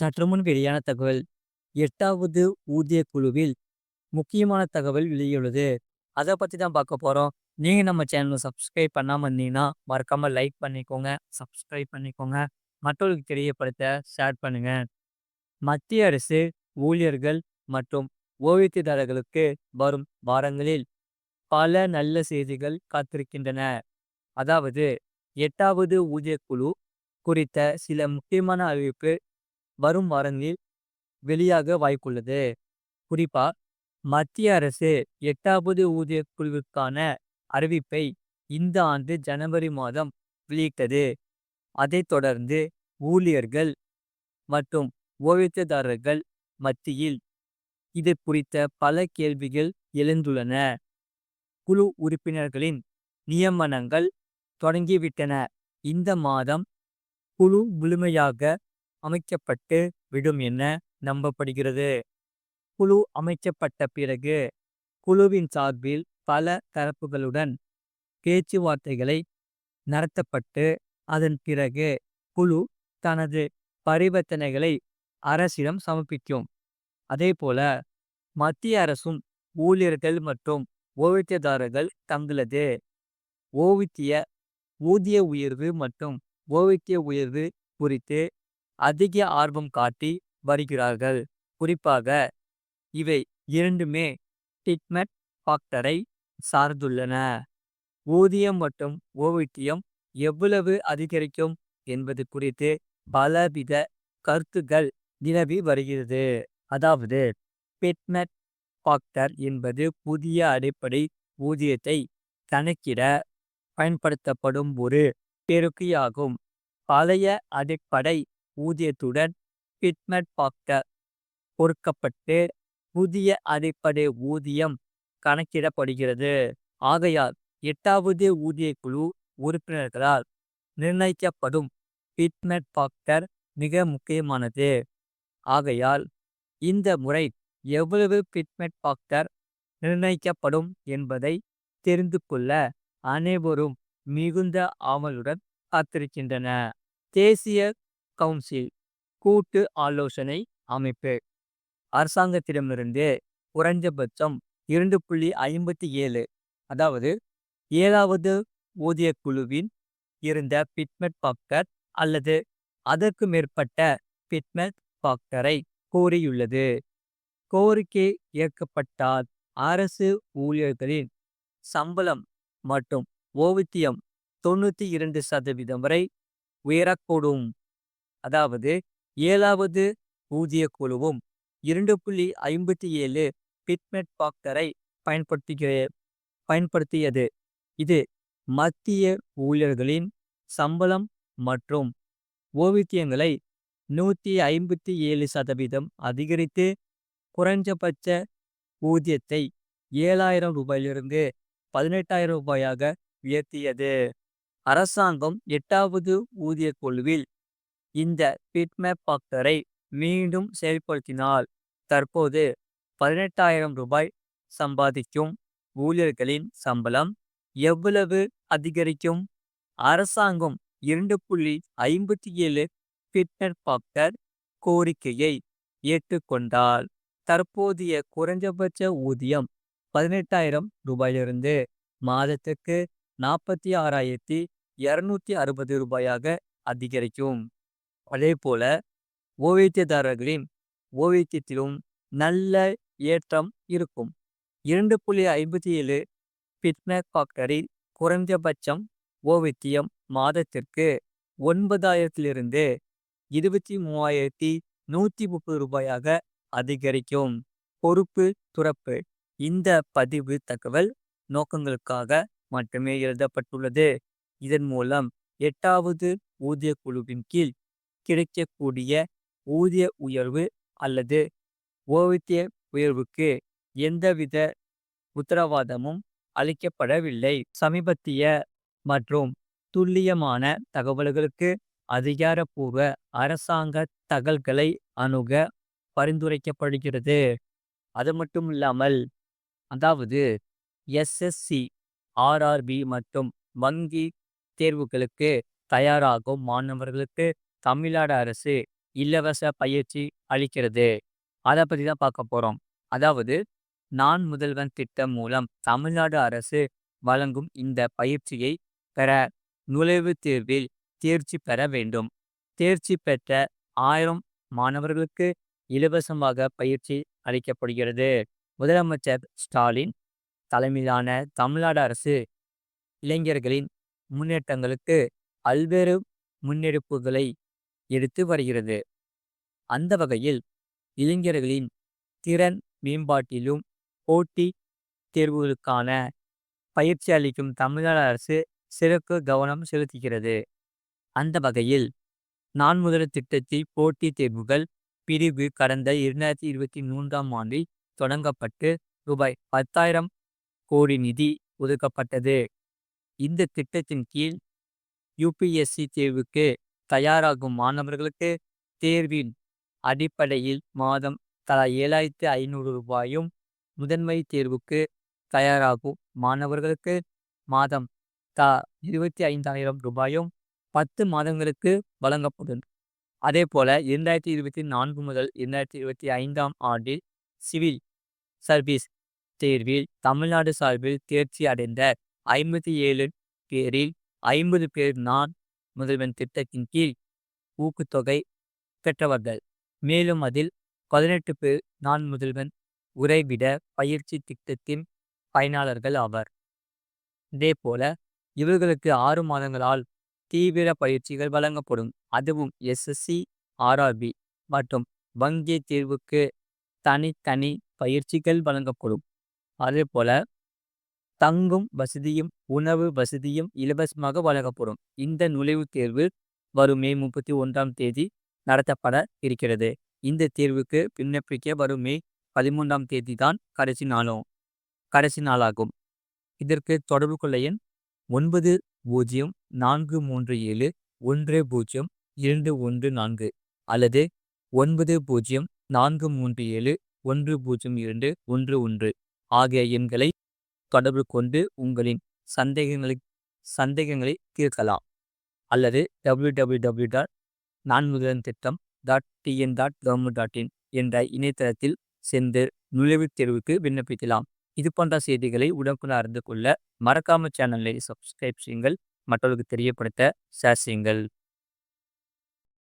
சற்றுமுன் வெளியான தகவல். எட்டாவது ஊதிய குழுவில் முக்கியமான தகவல் வெளியுள்ளது. அதை பற்றி தான் பார்க்க போகிறோம் நீங்கள் நம்ம சேனலை சப்ஸ்கிரைப் பண்ணாமல் இருந்தீங்கன்னா மறக்காமல் லைக் பண்ணிக்கோங்க சப்ஸ்கிரைப் பண்ணிக்கோங்க. மற்றவர்களுக்கு தெரியப்படுத்த ஷேர் பண்ணுங்க. மத்திய அரசு ஊழியர்கள் மற்றும் ஓய்வூதியதாரர்களுக்கு வரும் வாரங்களில் பல நல்ல செய்திகள் காத்திருக்கின்றன. அதாவது எட்டாவது ஊதிய குழு குறித்த சில முக்கியமான அறிவிப்பு வரும் வாரங்களில் வெளியாக வாய்ப்புள்ளது. குறிப்பா மத்திய அரசு எட்டாவது ஊதிய குழுவிற்கான அறிவிப்பை இந்த ஆண்டு ஜனவரி மாதம் வெளியிட்டது. அதைத் தொடர்ந்து ஊழியர்கள் மற்றும் ஓய்வூதியதாரர்கள் மத்தியில் இது குறித்த பல கேள்விகள் எழுந்துள்ளன. குழு உறுப்பினர்களின் நியமனங்கள் தொடங்கிவிட்டன. இந்த மாதம் குழு முழுமையாக அமைக்கப்பட்டு விடும் என நம்பப்படுகிறது. குழு அமைக்கப்பட்ட பிறகு குழுவின் சார்பில் பல தரப்புகளுடன் பேச்சுவார்த்தைகளை நடத்தப்பட்டு அதன் பிறகு குழு தனது பரிவர்த்தனைகளை அரசிடம் சமர்ப்பிக்கும். அதேபோல மத்திய அரசும் ஊழியர்கள் மற்றும் ஓவியதாரர்கள் தங்களது ஓவித்திய ஊதிய உயர்வு மற்றும் ஓவித்திய உயர்வு குறித்து அதிக ஆர்வம் காட்டி வருகிறார்கள். குறிப்பாக இவை இரண்டுமே டிட்மெட் ஃபாக்டரை சார்ந்துள்ளன. ஊதியம் மற்றும் ஓய்வூதியம் எவ்வளவு அதிகரிக்கும் என்பது குறித்து பலவித கருத்துகள் நிலவி வருகிறது. அதாவது பிட்மெட் ஃபாக்டர் என்பது புதிய அடிப்படை ஊதியத்தை கணக்கிட பயன்படுத்தப்படும் ஒரு பெருக்கியாகும். பழைய அடிப்படை ஊதியத்துடன் பிட்மெட் பாக்டர் பொறுக்கப்பட்டு புதிய அடிப்படை ஊதியம் கணக்கிடப்படுகிறது. ஆகையால் எட்டாவது ஊதிய குழு உறுப்பினர்களால் நிர்ணயிக்கப்படும் பிட்மெட் பாக்டர் மிக முக்கியமானது. ஆகையால் இந்த முறை எவ்வளவு பிட்மெட் பாக்டர் நிர்ணயிக்கப்படும் என்பதை தெரிந்து கொள்ள அனைவரும் மிகுந்த ஆவலுடன் காத்திருக்கின்றன. தேசிய கவுன்சில் கூட்டு ஆலோசனை அமைப்பு. அரசாங்கத்திடமிருந்து குறைந்தபட்சம் இரண்டு புள்ளி ஐம்பத்தி ஏழு அதாவது ஏழாவது ஊதிய குழுவின் இருந்த பிட்மெட் ஃபாக்டர் அல்லது அதற்கு மேற்பட்ட பிட்மெட் ஃபாக்டரை கோரியுள்ளது. கோரிக்கை ஏற்கப்பட்டால் அரசு ஊழியர்களின் சம்பளம் மற்றும் ஓவித்தியம் தொண்ணூற்றி இரண்டு சதவீதம் வரை உயரக்கூடும். அதாவது ஏழாவது ஊதிய குழுவும் இரண்டு புள்ளி ஐம்பத்தி ஏழு பிட்மெட் பாக்டரை பயன்படுத்துகிற பயன்படுத்தியது. இது மத்திய ஊழியர்களின் சம்பளம் மற்றும் ஓய்வூதியங்களை நூற்றி ஐம்பத்தி ஏழு சதவீதம் அதிகரித்து குறைஞ்சபட்ச ஊதியத்தை ஏழாயிரம் ரூபாயிலிருந்து பதினெட்டாயிரம் ரூபாயாக உயர்த்தியது. அரசாங்கம் எட்டாவது ஊதிய குழுவில் இந்த பிட்மேப் பாக்டரை மீண்டும் செயல்படுத்தினால் தற்போது பதினெட்டாயிரம் ரூபாய் சம்பாதிக்கும் ஊழியர்களின் சம்பளம் எவ்வளவு அதிகரிக்கும்? அரசாங்கம் இரண்டு புள்ளி ஐம்பத்தி ஏழு பிட்னர் பாக்டர் கோரிக்கையை ஏற்றுக்கொண்டால் தற்போதைய குறைஞ்சபட்ச ஊதியம் பதினெட்டாயிரம் ரூபாயிலிருந்து மாதத்துக்கு நாற்பத்தி ஆறாயிரத்தி இரநூத்தி அறுபது ரூபாயாக அதிகரிக்கும். அதே போல ஓவியத்தியதாரர்களின் ஓவியத்திலும் நல்ல ஏற்றம் இருக்கும். இரண்டு புள்ளி ஐம்பத்தி ஏழு பிட்மேக் ஃபாக்டரில் குறைந்தபட்சம் ஓவியத்தியம் மாதத்திற்கு ஒன்பதாயிரத்திலிருந்து இருபத்தி மூவாயிரத்தி நூற்றி முப்பது ரூபாயாக அதிகரிக்கும். பொறுப்பு துறப்பு. இந்த பதிவு தகவல் நோக்கங்களுக்காக மட்டுமே எழுதப்பட்டுள்ளது. இதன் மூலம் எட்டாவது ஊதிய குழுவின் கீழ் கிடைக்கக்கூடிய ஊதிய உயர்வு அல்லது ஓய்வூதிய உயர்வுக்கு எந்தவித உத்தரவாதமும் அளிக்கப்படவில்லை. சமீபத்திய மற்றும் துல்லியமான தகவல்களுக்கு அதிகாரப்பூர்வ அரசாங்க தகவல்களை அணுக பரிந்துரைக்கப்படுகிறது. அது மட்டும் இல்லாமல் அதாவது எஸ்எஸ்சி ஆர்ஆர்பி மற்றும் வங்கி தேர்வுகளுக்கு தயாராகும் மாணவர்களுக்கு தமிழ்நாடு அரசு இலவச பயிற்சி அளிக்கிறது. அதை பற்றி தான் பார்க்க போறோம். அதாவது நான் முதல்வன் திட்டம் மூலம் தமிழ்நாடு அரசு வழங்கும் இந்த பயிற்சியை பெற நுழைவுத் தேர்வில் தேர்ச்சி பெற வேண்டும். தேர்ச்சி பெற்ற ஆயிரம் மாணவர்களுக்கு இலவசமாக பயிற்சி அளிக்கப்படுகிறது. முதலமைச்சர் ஸ்டாலின் தலைமையிலான தமிழ்நாடு அரசு இளைஞர்களின் முன்னேற்றங்களுக்கு பல்வேறு முன்னெடுப்புகளை எடுத்து வருகிறது. அந்த வகையில் இளைஞர்களின் திறன் மேம்பாட்டிலும் போட்டி தேர்வுகளுக்கான பயிற்சி அளிக்கும் தமிழ்நாடு அரசு சிறப்பு கவனம் செலுத்துகிறது. அந்த வகையில் நான் முதல் திட்டத்தில் போட்டித் தேர்வுகள் பிரிவு கடந்த 2023ஆம் ஆண்டில் தொடங்கப்பட்டு ரூபாய். பத்தாயிரம் கோடி நிதி ஒதுக்கப்பட்டது. இந்த திட்டத்தின் கீழ் யுபிஎஸ்சி தேர்வுக்கு தயாராகும் மாணவர்களுக்கு தேர்வின் அடிப்படையில் மாதம் தலா ஏழாயிரத்தி ஐநூறு ரூபாயும் முதன்மை தேர்வுக்கு தயாராகும் மாணவர்களுக்கு மாதம் த இருபத்தி ஐந்தாயிரம் ரூபாயும் பத்து மாதங்களுக்கு வழங்கப்படும். அதே போல இரண்டாயிரத்தி இருபத்தி நான்கு முதல் 2025ஆம் ஆண்டில் சிவில் சர்வீஸ் தேர்வில் தமிழ்நாடு சார்பில் தேர்ச்சி அடைந்த 57 பேரில் 50 பேர் நான் முதல்வன் திட்டத்தின் கீழ் ஊக்குத்தொகை பெற்றவர்கள். மேலும் அதில் 18 பேர் நான் முதல்வன் உறைவிட பயிற்சி திட்டத்தின் பயனாளர்கள் ஆவர். இதேபோல இவர்களுக்கு ஆறு மாதங்களால் தீவிர பயிற்சிகள் வழங்கப்படும். அதுவும் எஸ்எஸ்சி ஆர்ஆர்பி மற்றும் வங்கி தேர்வுக்கு தனித்தனி பயிற்சிகள் வழங்கப்படும். அதேபோல தங்கும் வசதியும் உணவு வசதியும் இலவசமாக வழங்கப்படும். இந்த நுழைவுத் தேர்வு வரும் மே முப்பத்தி ஒன்றாம் தேதி நடத்தப்பட இருக்கிறது. இந்த தேர்வுக்கு விண்ணப்பிக்க வரும் மே பதிமூன்றாம் தேதி தான் கடைசி நாளும் கடைசி நாளாகும். இதற்கு தொடர்பு கொள்ள எண் ஒன்பது பூஜ்ஜியம் நான்கு மூன்று ஏழு ஒன்று பூஜ்ஜியம் இரண்டு ஒன்று நான்கு அல்லது ஒன்பது பூஜ்ஜியம் நான்கு மூன்று ஏழு ஒன்று பூஜ்ஜியம் இரண்டு ஒன்று ஒன்று ஆகிய எண்களை தொடர்பு கொண்டு உங்களின் சந்தேகங்களை தீர்க்கலாம். அல்லது டபிள்யூ டபிள்யூ என்ற இணையதளத்தில் சென்று நுழைவுத் தேர்வுக்கு விண்ணப்பிக்கலாம். இதுபோன்ற செய்திகளை உடனுக்குடன் அறிந்து கொள்ள மறக்காம சேனலை சப்ஸ்கிரைப் செய்யுங்கள். மற்றவர்களுக்கு தெரியப்படுத்த ஷேர் செய்யுங்கள்.